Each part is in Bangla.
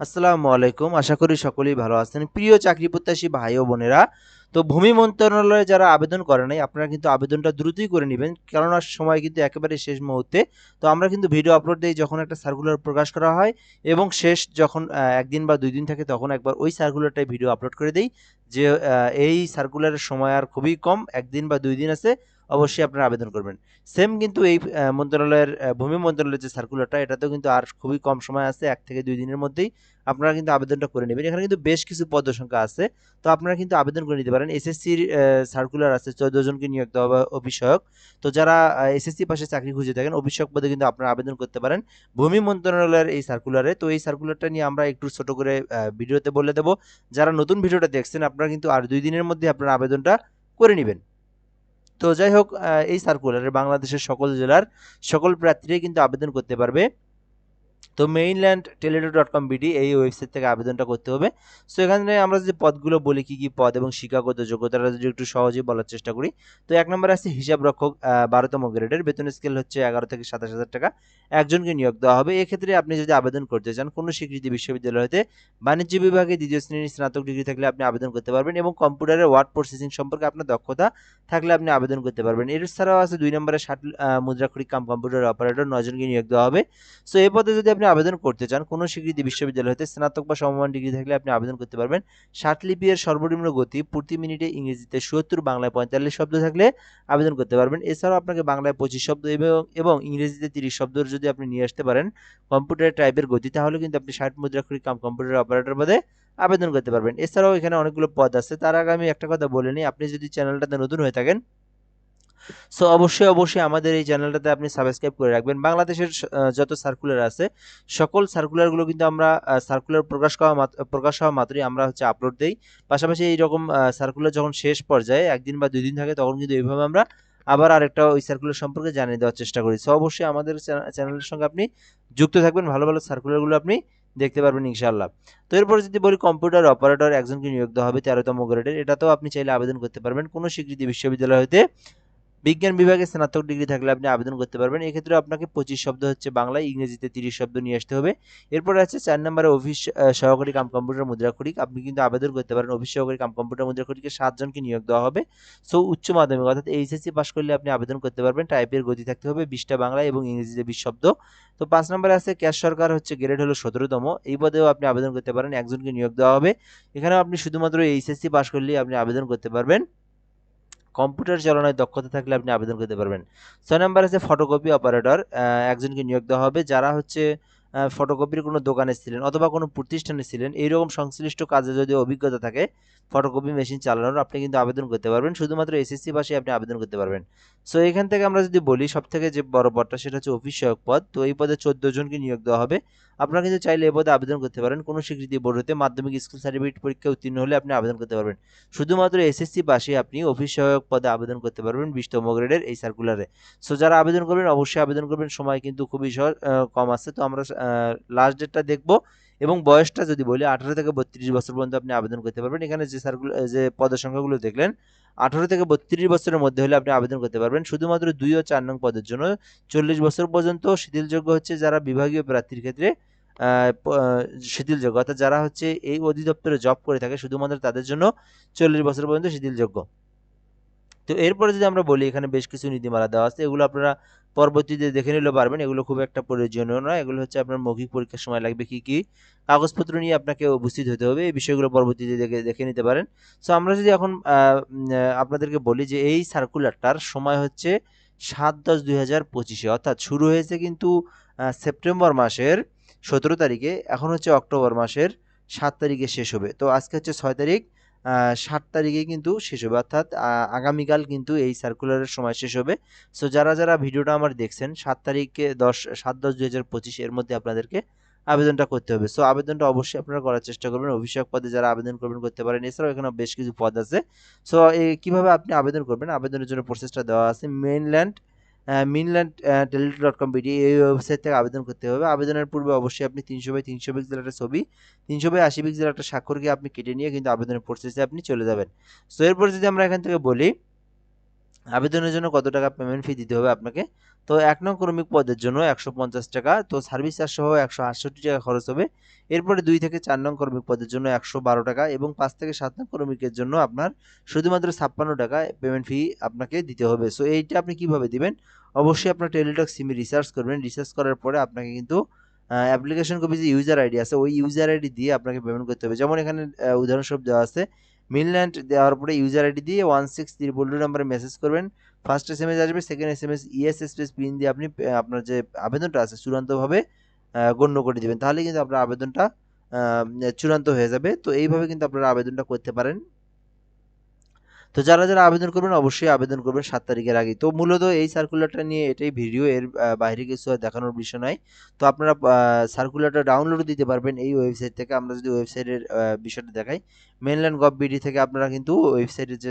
আসসালামু আলাইকুম। আশা করি সকলেই ভালো আছেন। প্রিয় চাকরি প্রত্যাশী ভাই ও বোনেরা, তো ভূমি মন্ত্রণালয়ে যারা আবেদন করে নাই, আপনারা কিন্তু আবেদনটা দ্রুতই করে নেবেন। কেননা সময় কিন্তু একেবারে শেষ মুহূর্তে। তো আমরা কিন্তু ভিডিও আপলোড দিই যখন একটা সার্কুলার প্রকাশ করা হয় এবং শেষ যখন একদিন বা দুই দিন থাকে তখন একবার ওই সার্কুলারটাই ভিডিও আপলোড করে দেই যে এই সার্কুলারের সময় আর খুবই কম, একদিন বা দুই দিন আছে। অবশ্যই আপনারা আবেদন করবেন। সেম কিন্তু এই মন্ত্রণালয়ের ভূমি মন্ত্রণালয়ের যে সার্কুলারটা এটাতেও কিন্তু আর খুবই কম সময় আছে, এক থেকে দুই দিনের মধ্যেই আপনারা কিন্তু আবেদনটা করে নেবেন। এখানে কিন্তু বেশ কিছু পদ সংখ্যা আছে, তো আপনারা কিন্তু আবেদন করে নিতে পারেন। এসএসসির সার্কুলার আছে, চোদ্দ জনকে নিয়োগ দেওয়া হবে অভিষয়ক তো যারা এসএসসি পাশে চাকরি খুঁজে থাকেন অভিষয়ক পদে কিন্তু আপনারা আবেদন করতে পারেন। ভূমি মন্ত্রণালয়ের এই সার্কুলারে তো এই সার্কুলারটা নিয়ে আমরা একটু ছোট করে ভিডিওতে বলে দেব। যারা নতুন ভিডিওটা দেখছেন, আপনারা কিন্তু আর দুই দিনের মধ্যে আপনারা আবেদনটা করে নেবেন। তো যাই হোক এই সার্কুলারে বাংলাদেশের সকল জেলার সকল প্রার্থীরাই কিন্তু আবেদন করতে পারবে। তো মেইনল্যান্ড টেলিডো ডট কম বিডি এই ওয়েবসাইট থেকে আবেদনটা করতে হবে। সো এখানে আমরা যে পদগুলো বলি, কি কি পদ এবং শিক্ষাগত যোগ্যতাটা যদি একটু সহজেই বলার চেষ্টা করি, তো এক নম্বরে আছে হিসাব রক্ষক বারোতম গ্রেডের। বেতন স্কেল হচ্ছে এগারো থেকে সাতাশ হাজার টাকা। একজনকে নিয়োগ দেওয়া হবে। এক্ষেত্রে আপনি যদি আবেদন করতে চান, কোনো স্বীকৃতি বিশ্ববিদ্যালয় হতে বাণিজ্য বিভাগে দ্বিতীয় শ্রেণির স্নাতক ডিগ্রি থাকলে আপনি আবেদন করতে পারবেন এবং কম্পিউটারের ওয়ার্ড প্রসেসিং সম্পর্কে আপনার দক্ষতা থাকলে আপনি আবেদন করতে পারবেন। এছাড়াও আছে দুই নম্বরে ষাট মুদ্রাক্ষরিক কাম কম্পিউটার অপারেটর নজনকে নিয়োগ দেওয়া হবে। সো এই পদে যদি আপনি আবেদন করতে চান, কোনো স্বীকৃতি বিশ্ববিদ্যালয় হতে স্নাতক বা সমমান ডিগ্রি থাকলে আপনি আবেদন করতে পারবেন। ষাট লিপি সর্বনিম্ন গতি প্রতি মিনিটে ইংরেজিতে সত্তর, বাংলায় পঁয়তাল্লিশ শব্দ থাকলে আবেদন করতে পারবেন। এছাড়াও আপনাকে বাংলায় পঁচিশ শব্দ এবং এবং ইংরেজিতে তিরিশ শব্দ যদি আপনি নিয়ে আসতে পারেন কম্পিউটার টাইপের গতি, তাহলে কিন্তু আপনি ষাট মুদ্রাক্ষরিক কাম কম্পিউটার অপারেটর পদে আবেদন করতে পারবেন। এছাড়াও এখানে অনেকগুলো পদ আছে, তার আগে আমি একটা কথা বলে নিই। আপনি যদি চ্যানেলটাতে নতুন হয়ে থাকেন সো অবশ্যই অবশ্যই আমাদের এই চ্যানেলটাতে আপনি সাবস্ক্রাইব করে রাখবেন। বাংলাদেশের যত সার্কুলার আছে, সকল সার্কুলারগুলো কিন্তু আমরা সার্কুলার প্রকাশ করা প্রকাশ হওয়া মাত্রই আমরা হচ্ছে আপলোড দেই। পাশাপাশি এইরকম সার্কুলার যখন শেষ পর্যায়ে, একদিন বা দুই দিন থাকে, তখন কিন্তু এইভাবে আমরা আবার আরেকটা ওই সার্কুলার সম্পর্কে জানিয়ে দেওয়ার চেষ্টা করি। সো অবশ্যই আমাদের চ্যানেলের সঙ্গে আপনি যুক্ত থাকবেন। ভালো ভালো সার্কুলারগুলো আপনি দেখতে পারবেন ইনশাআল্লাহ। তো এরপর যদি বলি কম্পিউটার অপারেটর একজনকে নিয়োগ দেওয়া হবে তেরোতম গ্রেডের এটাতেও আপনি চাইলে আবেদন করতে পারবেন। কোনো স্বীকৃতি বিশ্ববিদ্যালয় হতে বিজ্ঞান বিভাগে স্নাতক ডিগ্রি থাকলে আপনি আবেদন করতে পারবেন। এক্ষেত্রে আপনাকে পঁচিশ শব্দ হচ্ছে বাংলায়, ইংরেজিতে তিরিশ শব্দ নিয়ে আসতে হবে। এরপর আছে চার নম্বরে অফিস সহকারী কাম কম্পিউটার মুদ্রাক্ষরিক আপনি কিন্তু আবেদন করতে পারেন। অফিস সহকারী কাম কম্পিউটার মুদ্রাক্ষরিকে সাতজনকে নিয়োগ দেওয়া হবে। সো, উচ্চ মাধ্যমিক অর্থাৎ এইচএসসি পাস করলে আপনি আবেদন করতে পারবেন। টাইপের গতি থাকতে হবে বিশটা বাংলা এবং ইংরেজিতে বিশ শব্দ। তো পাঁচ নম্বরে আছে ক্যাশ সরকার হচ্ছে গ্রেড হলো সতেরোতম। এই পদেও আপনি আবেদন করতে পারেন। একজনকে নিয়োগ দেওয়া হবে। এখানেও আপনি শুধুমাত্র এইচএসসি পাস করলেই আপনি আবেদন করতে পারবেন। কম্পিউটার চালানোর দক্ষতা থাকলে আপনি আবেদন করতে পারবেন। ছয় নম্বর আছে ফটোকপি অপারেটর একজনকে নিয়োগ দেওয়া হবে, যারা হচ্ছে ফটোকপির কোনো দোকানে ছিলেন অথবা কোনো প্রতিষ্ঠানে ছিলেন, এইরকম সংশ্লিষ্ট কাজে যদি অভিজ্ঞতা থাকে ফটোকপি মেশিন চালানোর আপনি কিন্তু আবেদন করতে পারবেন। শুধুমাত্র এসএসসি পাশে আপনি আবেদন করতে পারবেন। সো এখান থেকে আমরা যদি বলি সব থেকে যে বড় পদটা সেটা হচ্ছে অফিস সহায়ক পদ। তো এই পদে চোদ্দ জনকে নিয়োগ দেওয়া হবে। আপনারা কিন্তু চাইলে এই পদে আবেদন করতে পারেন। কোনো স্বীকৃতি বোর্ড হতে মাধ্যমিক স্কুল সার্টিফিকেট পরীক্ষা উত্তীর্ণ হলে আপনি আবেদন করতে পারবেন। শুধুমাত্র এসএসসি পাশে আপনি অফিস সহায়ক পদে আবেদন করতে পারবেন বিশতম গ্রেডের এই সার্কুলারে সো যারা আবেদন করবেন, অবশ্যই আবেদন করবেন। সময় কিন্তু খুবই কম আছে। তো আমরা লাস্ট ডেটটা দেখব এবং বয়সটা যদি বলি, আঠারো থেকে বত্রিশ বছর পর্যন্ত আপনি আবেদন করতে পারবেন। এখানে যে সার্কুলার যে পদের সংখ্যাগুলো দেখলেন, আঠারো থেকে বত্রিশ বছরের মধ্যে হলে আপনি আবেদন করতে পারবেন। শুধুমাত্র দুই ও চার নং পদের জন্য চল্লিশ বছর পর্যন্ত শিথিলযোগ্য হচ্ছে যারা বিভাগীয় প্রার্থীর ক্ষেত্রে শিথিলযোগ্য। অর্থাৎ যারা হচ্ছে এই অধিদপ্তরে জব করে থাকে, শুধুমাত্র তাদের জন্য চল্লিশ বছর পর্যন্ত শিথিলযোগ্য। তো এরপরে যদি আমরা বলি, এখানে বেশ কিছু নীতিমালা দেওয়া আছে। এগুলো আপনারা পরবর্তীতে দেখে নিলে পারবেন। এগুলো খুব একটা প্রয়োজনীয় নয়। এগুলো হচ্ছে আপনার মৌখিক পরীক্ষার সময় লাগবে কি কি কাগজপত্র নিয়ে আপনাকে উপস্থিত হতে হবে। এই বিষয়গুলো পরবর্তীতে দেখে দেখে নিতে পারেন। সো আমরা যদি এখন আপনাদেরকে বলি যে এই সার্কুলারটার সময় হচ্ছে সাত দশ দুই হাজার পঁচিশে। অর্থাৎ শুরু হয়েছে কিন্তু সেপ্টেম্বর মাসের সতেরো তারিখে। এখন হচ্ছে অক্টোবর মাসের সাত তারিখে শেষ হবে। তো আজকে হচ্ছে ছয় তারিখ। সাত তারিখে কিন্তু শেষ হবে। অর্থাৎ আগামীকাল কিন্তু এই সার্কুলারের সময় শেষ হবে। সো যারা যারা ভিডিওটা আমার দেখছেন, সাত তারিখে দশ, সাত দশ দুই হাজার পঁচিশ এর মধ্যে আপনাদেরকে আবেদনটা করতে হবে। সো আবেদনটা অবশ্যই আপনারা করার চেষ্টা করবেন। অভিষেক পদে যারা আবেদন করবেন, করতে পারেন। এছাড়াও এখানে বেশ কিছু পদ আছে। সো কীভাবে আপনি আবেদন করবেন? আবেদনের জন্য প্রসেসটা দেওয়া আছে। মেইনল্যান্ড মিনল্যান্ড টেলিটু ডট কম বিডি এই ওয়েবসাইট থেকে আবেদন করতে হবে। আবেদনের পূর্বে অবশ্যই আপনি তিনশো বাই তিনশো পিক্সেল একটা ছবি, তিনশো বাই আশি পিক্সেল একটা স্বাক্ষরকে আপনি কেটে নিয়ে কিন্তু আবেদনের প্রসেসে আপনি চলে যাবেন। সো এরপর যদি আমরা এখান থেকে বলি আবেদনের জন্য কত টাকা পেমেন্ট ফি দিতে হবে আপনাকে? তো এক নং ক্রমিক পদের জন্য একশো পঞ্চাশ টাকা, তো সার্ভিস চার্জ সহ একশো আটষট্টি টাকা খরচ হবে। এরপরে দুই থেকে চার নং ক্রমিক পদের জন্য একশো বারো টাকা এবং পাঁচ থেকে সাত নং ক্রমিকের জন্য আপনার শুধুমাত্র ছাপ্পান্ন টাকা পেমেন্ট ফি আপনাকে দিতে হবে। সো এইটা আপনি কীভাবে দিবেন? অবশ্যই আপনার টেলিটক সিমে রিসার্চ করবেন। রিসার্চ করার পরে আপনাকে কিন্তু অ্যাপ্লিকেশন কপি যে ইউজার আইডি আছে, ওই ইউজার আইডি দিয়ে আপনাকে পেমেন্ট করতে হবে। যেমন এখানে উদাহরণস্বরূপ দেওয়া আছে মিনল্যান্ড দেওয়ার পরে ইউজার আইডি দিয়ে ওয়ান সিক্স ত্রিপল টু নাম্বারে মেসেজ করবেন। ফার্স্ট এস এম এস আসবে second S M S yes space pin দিয়ে আপনি আপনার যে আবেদনটা আছে চূড়ান্তভাবে গণ্য করে দেবেন। তাহলে কিন্তু আপনার আবেদনটা চূড়ান্ত হয়ে যাবে। তো এইভাবে কিন্তু আপনারা আবেদনটা করতে পারেন। তো যারা যারা আবেদন করবেন, অবশ্যই আবেদন করবেন সাত তারিখের আগে তো মূলত এই সার্কুলারটা নিয়ে এটাই ভিডিও এর বাইরে কিছু দেখানোর বিষয় নয় তো আপনারা সার্কুলারটা ডাউনলোড দিতে পারবেন এই ওয়েবসাইট থেকে। আমরা যদি ওয়েবসাইটের বিষয়টা দেখাই মেনল্যান্ড গভ বিডি থেকে আপনারা কিন্তু ওয়েবসাইটের যে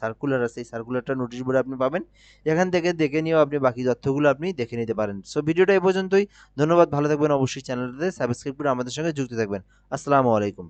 সার্কুলার আছে, এই সার্কুলারটা নোটিশ বোর্ডে আপনি পাবেন। এখান থেকে দেখে নিয়েও আপনি বাকি তথ্যগুলো আপনি দেখে নিতে পারেন। সো ভিডিওটা এই পর্যন্তই। ধন্যবাদ, ভালো থাকবেন। অবশ্যই চ্যানেলটাতে সাবস্ক্রাইব করে আমাদের সঙ্গে যুক্ত থাকবেন। আসসালামু আলাইকুম।